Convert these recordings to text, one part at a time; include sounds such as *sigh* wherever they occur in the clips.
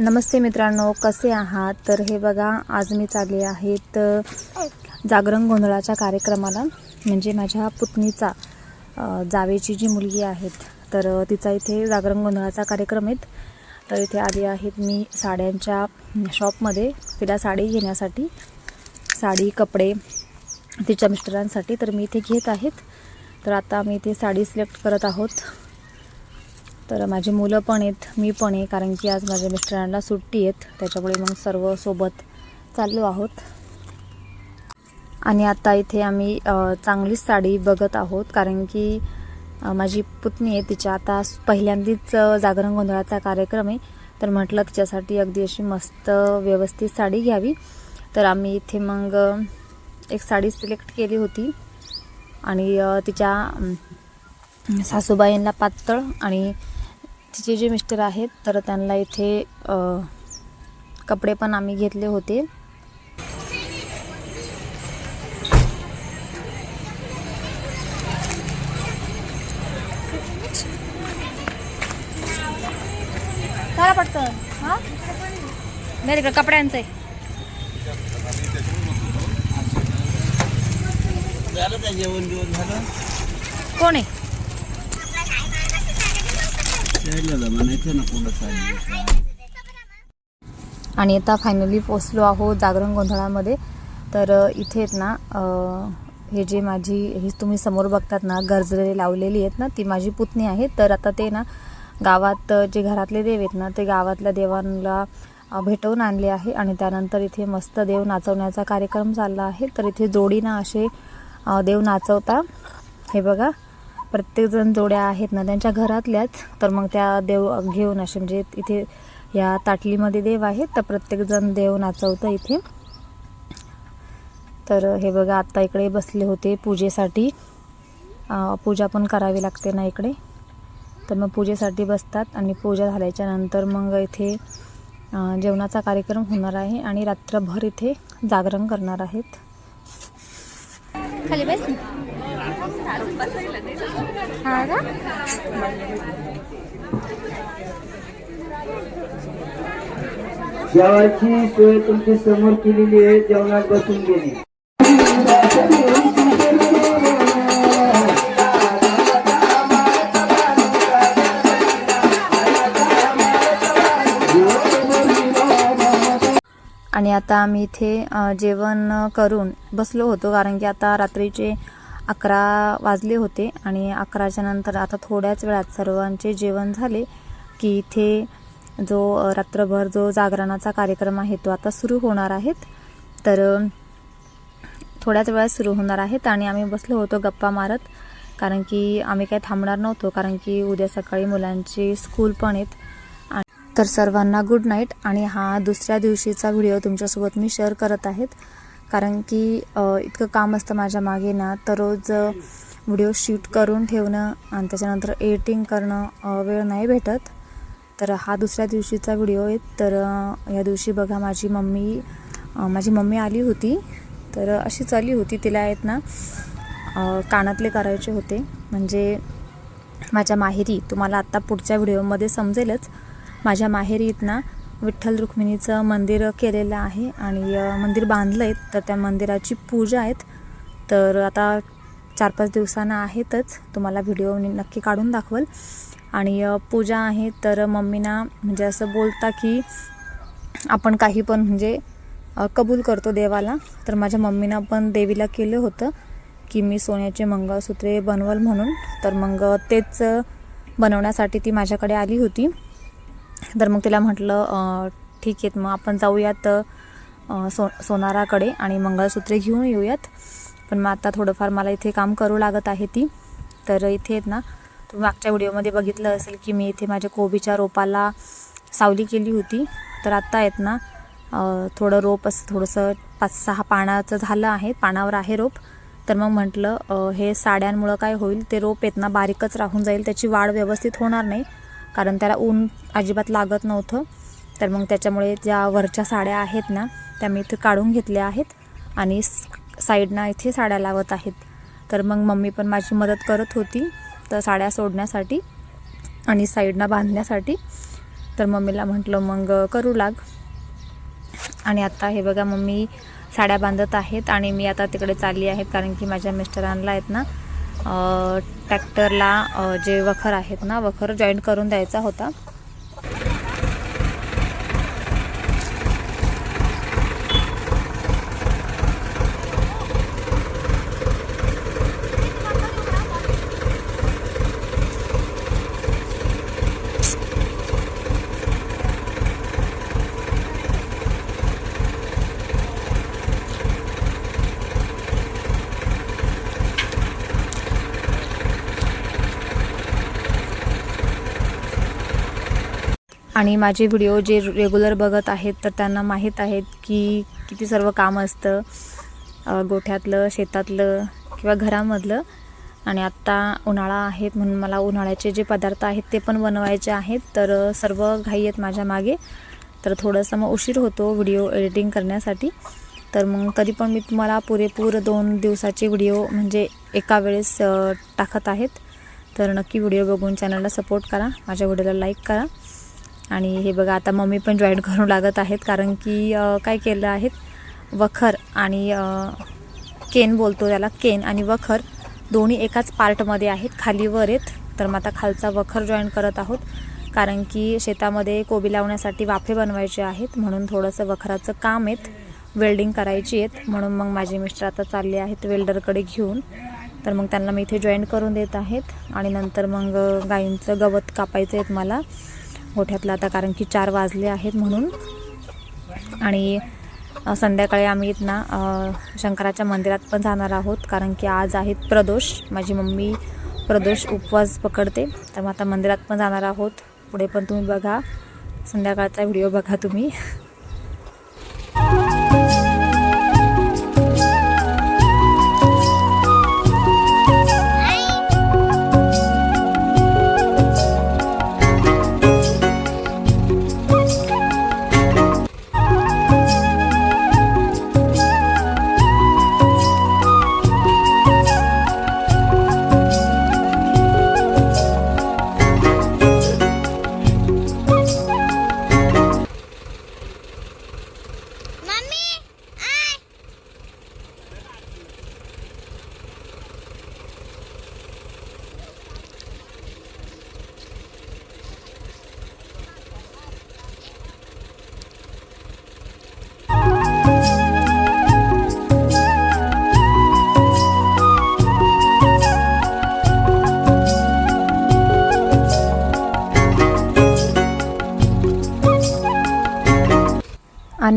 नमस्ते मित्रांनो कसे आहात? तर हे बघा आज मी चालले आहेत जागरण गोंधळाच्या कार्यक्रमाला. म्हणजे माझ्या पुतणीचा जावेची जी मुलगी आहेत तर तिचा इथे जागरण गोंधळाचा कार्यक्रम आहेत. तर इथे आली आहेत मी साड्यांच्या शॉपमध्ये. तिला साडी घेण्यासाठी साडी कपडे तिच्या मिस्टरांसाठी तर मी इथे घेत आहेत. तर आता मी इथे साडी सिलेक्ट करत आहोत. तर माझी मुलं पण आहेत मी पण आहे कारण की आज माझ्या मिस्टरांना सुट्टी आहेत. त्याच्यामुळे मग सर्व सोबत चाललो आहोत. आणि आता इथे आम्ही चांगलीच साडी बघत आहोत कारण की माझी पुतणी आहे तिच्या आता पहिल्यांदाच जागरण गोंधळाचा कार्यक्रम आहे. तर म्हटलं तिच्यासाठी अगदी अशी मस्त व्यवस्थित साडी घ्यावी. तर आम्ही इथे मग एक साडी सिलेक्ट केली होती. आणि तिच्या सासूबाईंना पातळ आणि तिचे जे मिस्टर आहेत तर त्यांना इथे कपडे पण आम्ही घेतले होते. चला पडतं. हां? नाही तिकडे कपड्यांचं आहे. कोण आहे त्याला म्हणायचं ना कोणतं साडी आणि आता फायनली पोचलो आहोत जागरण गोंधळामध्ये. तर इथे आहेत ना हे जे माझी ही तुम्ही समोर बघतात ना गरजरे लावलेली आहेत ना ती माझी पुतणी आहे. तर आता ते ना गावात जे घरातले देव आहेत ना ते गावातल्या देवांना भेटवून आणले आहे. आणि त्यानंतर इथे मस्त देव नाचवण्याचा कार्यक्रम चालला आहे. तर इथे जोडीनं असे देव नाचवता. हे बघा. प्रत्येकजण जोड्या आहेत ना त्यांच्या घरातल्याच. तर मग त्या देव घेऊन असे म्हणजे इथे या ताटलीमध्ये देव आहेत तर प्रत्येकजण देव नाचवतं इथे. तर हे बघा आत्ता इकडे बसले होते पूजेसाठी. पूजा पण करावी लागते ना इकडे. तर मग पूजेसाठी बसतात आणि पूजा झाल्याच्यानंतर मग इथे जेवणाचा कार्यक्रम होणार आहे आणि रात्रभर इथे जागरण करणार आहेत. खाली बस. हा का? जेवायची सोय तुमची समोर केलेली आहे जेवणात बसून घेणे आणि आता आम्ही इथे जेवण करून बसलो होतो कारण की आता रात्रीचे अकरा वाजले होते आणि अकराच्या नंतर आता थोड्याच वेळात सर्वांचे जेवण झाले की इथे जो रात्रभर जो जागरणाचा कार्यक्रम आहे तो आता सुरू होणार आहेत. तर थोड्याच वेळात सुरू होणार आहेत आणि आम्ही बसलो होतो गप्पा मारत कारण की आम्ही काही थांबणार नव्हतो कारण की उद्या सकाळी मुलांची स्कूल पण आहेत. आणि- तर सर्वांना गुड नाईट आणि हा दुसऱ्या दिवशीचा व्हिडिओ तुमच्यासोबत मी शेअर करत आहेत. कारण की इतकं काम असतं माझ्या मागे ना तर रोज व्हिडिओ शूट करून ठेवणं आणि त्याच्यानंतर एडिटिंग करणं वेळ नाही भेटत. तर हा दुसऱ्या दिवशीचा व्हिडिओ आहे. तर या दिवशी बघा माझी मम्मी माझी मम्मी आली होती. तर अशीच आली होती. तिला आहेत ना कानातले करायचे होते. म्हणजे माझ्या माहेरी तुम्हाला आत्ता पुढच्या व्हिडिओमध्ये समजेलच माझ्या माहेरी आहेत ना विठ्ठल रुक्मिणीचं मंदिर केलेलं आहे आणि मंदिर बांधलं आहे तर त्या मंदिराची पूजा आहेत. तर आता चार पाच दिवसांना आहेतच. तुम्हाला व्हिडिओ नक्की काढून दाखवल. आणि पूजा आहे. तर मम्मीना म्हणजे असं बोलता की आपण काही पण म्हणजे कबूल करतो देवाला. तर माझ्या मम्मीनं पण देवीला केलं होतं की मी सोन्याचे मंगळसूत्रे बनवल म्हणून. तर मग तेच बनवण्यासाठी ती माझ्याकडे आली होती. तर मग तिला म्हटलं ठीक आहेत मग आपण जाऊयात सो सोनाराकडे आणि मंगळसूत्रे घेऊन येऊयात. पण मग आता थोडंफार मला इथे काम करू लागत आहे ती. तर इथे आहेत ना तुम्ही मागच्या व्हिडिओमध्ये बघितलं असेल की मी इथे माझ्या कोबीच्या रोपाला सावली केली होती. तर आत्ता आहेत ना थोडं रोप असं थोडंसं पाच सहा पानाचं झालं आहे पानावर आहे रोप. तर मग म्हटलं हे साड्यांमुळं काय होईल ते रोप आहेत ना बारीकच राहून जाईल त्याची वाढ व्यवस्थित होणार नाही. कारण त्याला ऊन अजिबात लागत नव्हतं. तर मग त्याच्यामुळे ज्या वरच्या साड्या आहेत ना त्या मी इथे काढून घेतल्या आहेत आणि साईडना इथे साड्या लावत आहेत. तर मग मम्मी पण माझी मदत करत होती तर साड्या सोडण्यासाठी आणि साईडना बांधण्यासाठी. तर मम्मीला म्हटलं मग करू लाग. आणि आता हे बघा मम्मी साड्या बांधत आहेत आणि मी आता तिकडे चालली आहेत कारण की माझ्या मिस्टरांना आहेत ना ट्रॅक्टरला जे वखर आहेत ना वखर जॉईंट करून द्यायचा होता. आणि माझे व्हिडिओ जे रेग्युलर बघत आहेत तर त्यांना माहीत आहेत की किती सर्व काम असतं गोठ्यातलं शेतातलं किंवा घरामधलं. आणि आत्ता उन्हाळा आहेत म्हणून मला उन्हाळ्याचे जे पदार्थ आहेत ते पण बनवायचे आहेत. तर सर्व घाई आहेत माझ्या मागे. तर थोडंसं मग उशीर होतो व्हिडिओ एडिटिंग करण्यासाठी. तर मग तरी पण मी तुम्हाला पुरेपूर दोन दिवसाचे व्हिडिओ म्हणजे एका वेळेस टाकत आहेत. तर नक्की व्हिडिओ बघून चॅनलला सपोर्ट करा. माझ्या व्हिडिओला लाईक करा. आणि हे बघा आता मम्मी पण जॉईन करू लागत आहेत कारण की काय केलं आहेत? वखर आणि केन बोलतो त्याला केन आणि वखर दोन्ही एकाच पार्टमध्ये आहेत खाली वर आहेत. तर मग आता खालचा वखर जॉईन करत आहोत. कारण की शेतामध्ये कोबी लावण्यासाठी वाफे बनवायचे आहेत म्हणून थोडंसं वखराचं काम आहेत. वेल्डिंग करायची आहेत. म्हणून मग माझे मिस्टर आता चालले आहेत वेल्डरकडे घेऊन. तर मग त्यांना मी इथे जॉईन करून देत आहेत. आणि नंतर मग गाईंचं गवत कापायचं आहेत मला. गोठ्यातला आता कारण की चार वाजले आहेत म्हणून. आणि संध्याकाळी आम्ही इथं ना शंकराच्या मंदिरात पण जाणार आहोत कारण की आज आहेत प्रदोष. माझी मम्मी प्रदोष उपवास पकडते. तर मग आता मंदिरात पण जाणार आहोत. पुढे पण तुम्ही बघा. संध्याकाळचा व्हिडिओ बघा तुम्ही.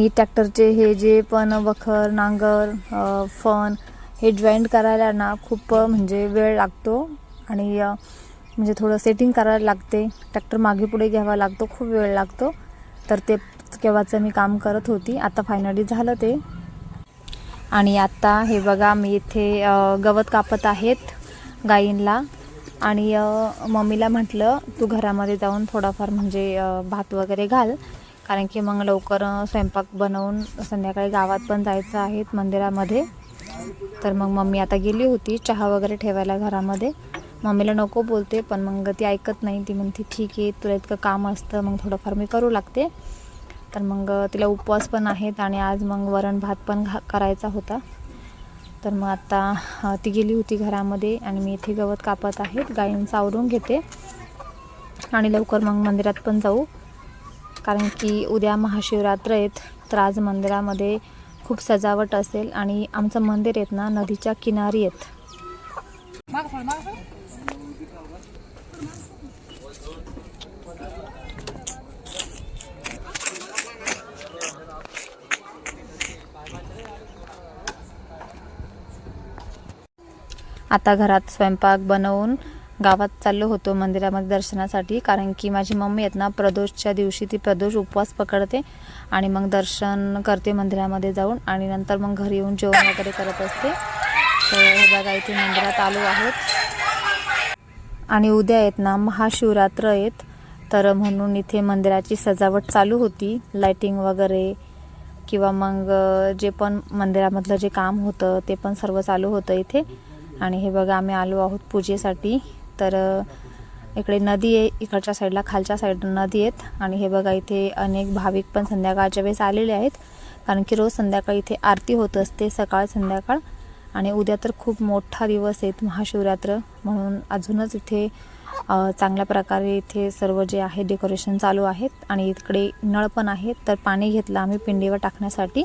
आणि ट्रॅक्टरचे हे जे पण वखर नांगर फन हे जॉईंट करायला ना खूप म्हणजे वेळ लागतो. आणि म्हणजे थोडं सेटिंग करायला लागते. ट्रॅक्टर मागे पुढे घ्यावा लागतो खूप वेळ लागतो. तर ते केव्हाचं मी काम करत होती. आता फायनली झालं ते. आणि आत्ता हे बघा मी इथे गवत कापत आहेत गायींला. आणि मम्मीला म्हटलं तू घरामध्ये जाऊन थोडाफार म्हणजे भात वगैरे घाल. कारण की मग लवकर स्वयंपाक बनवून संध्याकाळी गावात पण जायचं आहे मंदिरामध्ये. तर मग मम्मी आता गेली होती चहा वगैरे ठेवायला घरामध्ये. मम्मीला नको बोलते पण मग ती ऐकत नाही. ती म्हणते ठीक आहे तुला इतकं काम असतं मग थोडंफार मी करू लागते. तर मग तिला उपवास पण आहेत आणि आज मग वरण भात पण घा करायचा होता. तर मग आता ती गेली होती घरामध्ये आणि मी इथे गवत कापत आहेत गायींचा आवरून घेते. आणि लवकर मग मंदिरात पण जाऊ. कारण की उद्या महाशिवरात्र आहेत तर आज मंदिरामध्ये खूप सजावट असेल आणि आमचं मंदिर आहेत ना नदीच्या किनारी आहेत. आता घरात स्वयंपाक बनवून गावात चाललो होतो मंदिरामध्ये दर्शनासाठी कारण की माझी मम्मी आहेत ना प्रदोषच्या दिवशी ती प्रदोष उपवास पकडते आणि मग दर्शन करते मंदिरामध्ये जाऊन आणि नंतर मग घरी येऊन जेवण वगैरे करत असते. तर हे बघा इथे मंदिरात आलो आहोत. आणि उद्या आहेत ना महाशिवरात्र आहेत. तर म्हणून इथे मंदिराची सजावट चालू होती. लाइटिंग वगैरे किंवा मग जे पण मंदिरामधलं जे काम होतं ते पण सर्व चालू होतं इथे. आणि हे बघा आम्ही आलो आहोत पूजेसाठी. तर इकडे नदी आहे इकडच्या साईडला खालच्या साईडला नदी आहेत. आणि हे बघा इथे अनेक भाविक पण संध्याकाळच्या वेळेस आलेले आहेत. कारण की रोज संध्याकाळी इथे आरती होत असते सकाळ संध्याकाळ. आणि उद्या तर खूप मोठा दिवस आहेत महाशिवरात्र. म्हणून अजूनच इथे चांगल्या प्रकारे इथे सर्व जे आहे डेकोरेशन चालू आहेत. आणि इकडे नळ पण आहेत तर पाणी घेतलं आम्ही पिंडीवर टाकण्यासाठी.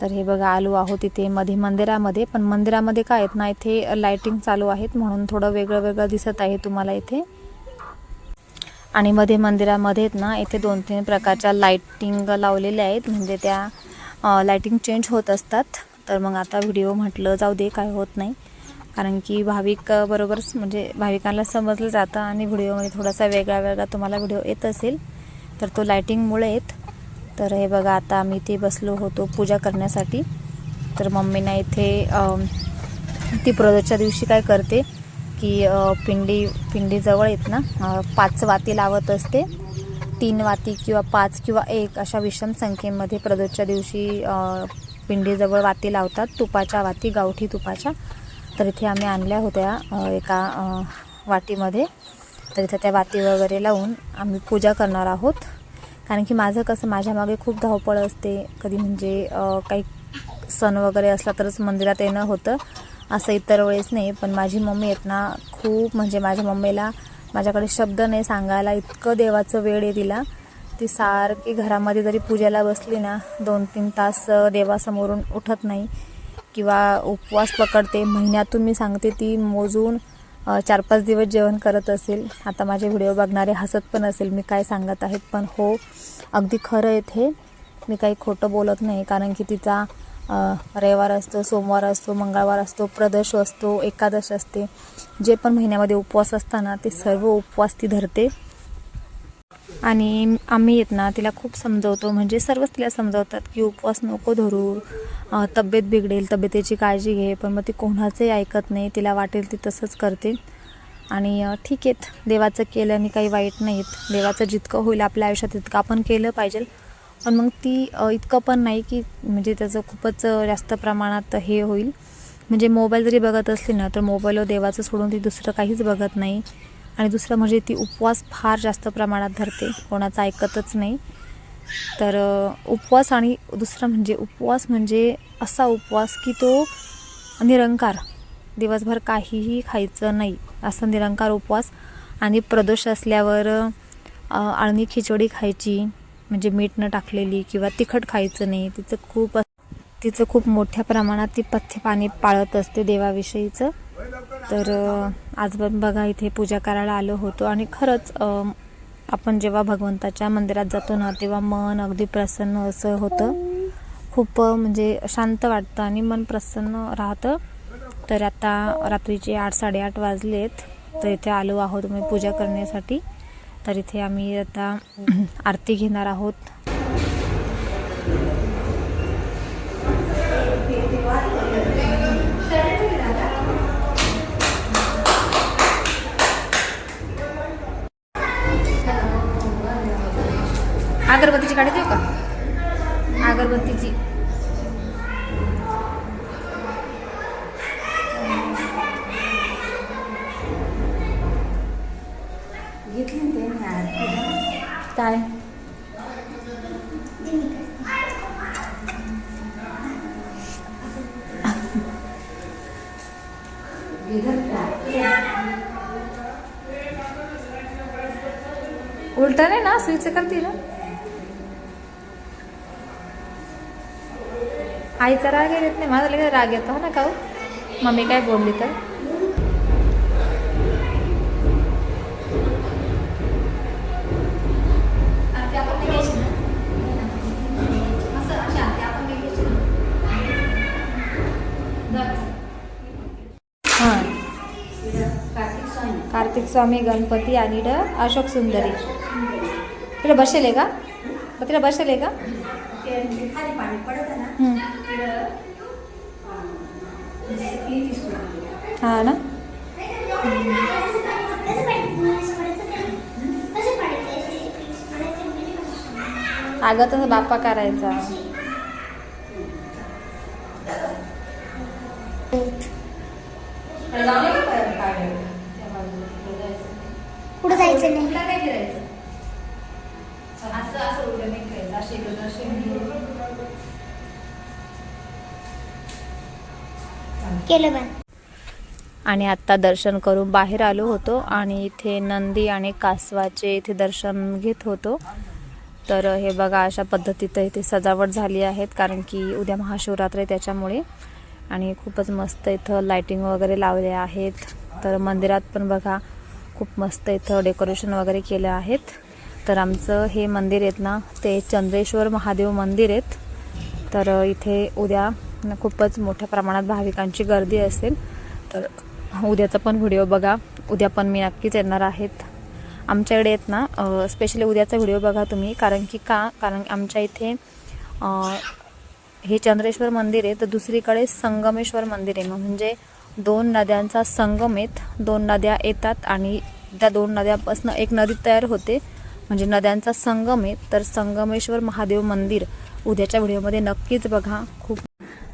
तर हे बघा आलो आहोत इथे मध्ये मंदिरामध्ये. पण मंदिरामध्ये काय आहेत ना इथे लायटिंग चालू आहेत म्हणून थोडं वेगळं वेगळं दिसत आहे तुम्हाला इथे. आणि मध्ये मंदिरामध्ये आहेत ना इथे दोन तीन प्रकारच्या लाइटिंग लावलेल्या आहेत. म्हणजे त्या लाईटिंग चेंज होत असतात. तर मग आता व्हिडिओ म्हटलं जाऊ दे काय होत नाही. कारण की भाविक बरोबर म्हणजे भाविकांना समजलं जातं आणि व्हिडिओमध्ये थोडासा वेगळा वेगळा तुम्हाला व्हिडिओ येत असेल. तर तो लायटिंगमुळे येत तर हे बघा आता आम्ही इथे बसलो होतो पूजा करण्यासाठी. तर मम्मीना इथे ती प्रदोषच्या दिवशी काय करते की पिंडी पिंडीजवळ येत ना पाच वाती लावत असते. तीन वाती किंवा पाच किंवा एक अशा विषम संख्येमध्ये प्रदोषच्या दिवशी पिंडीजवळ वाती लावतात. तुपाच्या वाती गावठी तुपाच्या. तर इथे आम्ही आणल्या होत्या एका वाटीमध्ये तर इथे त्या वाती वगैरे लावून आम्ही पूजा करणार आहोत. कारण की माझं कसं माझ्या मागे खूप धावपळ असते. कधी म्हणजे काही सण वगैरे असला तरच मंदिरात येणं होतं. असं इतर वेळेस नाही पण माझी मम्मी आहेत ना खूप म्हणजे माझ्या मम्मीला माझ्याकडे शब्द नाही सांगायला इतकं देवाचं वेळ आहे तिला. ती सारखी घरामध्ये जरी पूजेला बसली ना दोन तीन तास देवासमोरून उठत नाही. किंवा उपवास पकडते. महिन्यातून मी सांगते ती मोजून चार पाच दिवस जेवण करत असेल. आता माझे व्हिडिओ बघणारे हसत पण असेल. मी काय सांगत आहेत? पण हो अगदी खरं आहेत हे मी काही खोटं बोलत नाही. कारण की तिचा रविवार असतो सोमवार असतो मंगळवार असतो प्रदोष असतो एकादश असते. जे पण महिन्यामध्ये उपवास असताना ते सर्व उपवास ती धरते. आणि आम्ही येत ना तिला खूप समजवतो. म्हणजे सर्वच तिला समजवतात की उपवास नको धरू. तब्येत बिघडेल तब्येतीची काळजी घे पण मग ती कोणाचंही ऐकत नाही. तिला वाटेल ती तसंच करते. आणि ठीक आहेत. देवाचं केल्याने काही वाईट नाहीत. देवाचं जितकं होईल आपल्या आयुष्यात तितकं आपण केलं पाहिजे. पण मग ती इतकं पण नाही की म्हणजे त्याचं खूपच जास्त प्रमाणात हे होईल. म्हणजे मोबाईल जरी बघत असली ना तर मोबाईलवर देवाचं सोडून ती दुसरं काहीच बघत नाही. आणि दुसरं म्हणजे ती उपवास फार जास्त प्रमाणात धरते. कोणाचं ऐकतच नाही. तर उपवास आणि दुसरं म्हणजे उपवास म्हणजे असा उपवास की तो निरंकार. दिवसभर काहीही खायचं नाही. असा निरंकार उपवास. आणि प्रदोष असल्यावर आळणी खिचडी खायची. म्हणजे मीठ न टाकलेली किंवा तिखट खायचं नाही. तिचं खूप तिचं खूप मोठ्या प्रमाणात ती पथ्य पाणी पाळत असते देवाविषयीचं. तर आज पण बघा इथे पूजा करायला आलो होतो आणि खरंच आपण जेव्हा भगवंताच्या मंदिरात जातो ना तेव्हा मन अगदी प्रसन्न असं होतं. खूप म्हणजे शांत वाटतं आणि मन प्रसन्न राहतं. तर आता रात्रीचे आठ साडेआठ वाजलेत. तर इथे आलो आहोत मी पूजा करण्यासाठी. तर इथे आम्ही आता *clears throat* आरती घेणार आहोत. गाडी देऊ का? अगरबत्तीची. काय? उलटा नाही ना? स्वीच करते आईचा राग येत नाही माझा लगेच राग येतो हो ना का हो? मम्मी काय बोलली तर? हां. कार्तिक स्वामी. गणपती आणि ड अशोक सुंदरी. तिला बसेल आहे का? तिला बसेल आहे का. हा ना अगं तसं बाप्पा करायचा कुठं जायचं नाही तुला काय फिरायचं असं असं उलटं नाही फिरायचं असे इकडं असे केलं बंद. आणि आत्ता दर्शन करून बाहेर आलो होतो आणि इथे नंदी आणि कासवाचे इथे दर्शन घेत होतो. तर हे बघा अशा पद्धतीत इथे सजावट झाली आहेत कारण की उद्या महाशिवरात्र आहे त्याच्यामुळे. आणि खूपच मस्त इथं लायटिंग वगैरे लावले आहेत. तर मंदिरात पण बघा खूप मस्त इथं डेकोरेशन वगैरे केलं आहेत. तर आमचं हे मंदिर आहेत ना ते चंद्रेश्वर महादेव मंदिर आहेत. तर इथे उद्या खूपच मोठ्या प्रमाणात भाविकांची गर्दी असेल तर उद्याचा पण व्हिडिओ बघा. उद्या पण मी नक्कीच येणार आहेत. आमच्याकडे येत ना स्पेशली उद्याचा व्हिडिओ बघा तुम्ही कारण की का? कारण आमच्या इथे हे चंद्रेश्वर मंदिर आहे तर दुसरीकडे संगमेश्वर मंदिर आहे. म्हणजे दोन नद्यांचा संगम आहेत. दोन नद्या येतात आणि त्या दोन नद्यापासून एक नदी तयार होते. म्हणजे नद्यांचा संगम आहे. तर संगमेश्वर महादेव मंदिर उद्याच्या व्हिडिओमध्ये नक्कीच बघा. खूप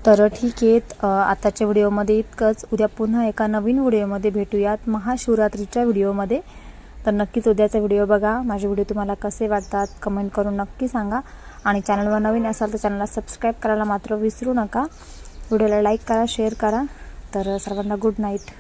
तर ठीक आहे आताच्या व्हिडिओमध्ये इतकंच. उद्या पुन्हा एका नवीन व्हिडिओमध्ये भेटूयात महाशिवरात्रीच्या व्हिडिओमध्ये. तर नक्कीच उद्याचा व्हिडिओ बघा. माझे व्हिडिओ तुम्हाला कसे वाटतात कमेंट करून नक्की सांगा. आणि चॅनलवर नवीन असाल तर चॅनलला सबस्क्राईब करायला मात्र विसरू नका. व्हिडिओला लाईक करा शेअर करा. तर सर्वांना गुड नाईट.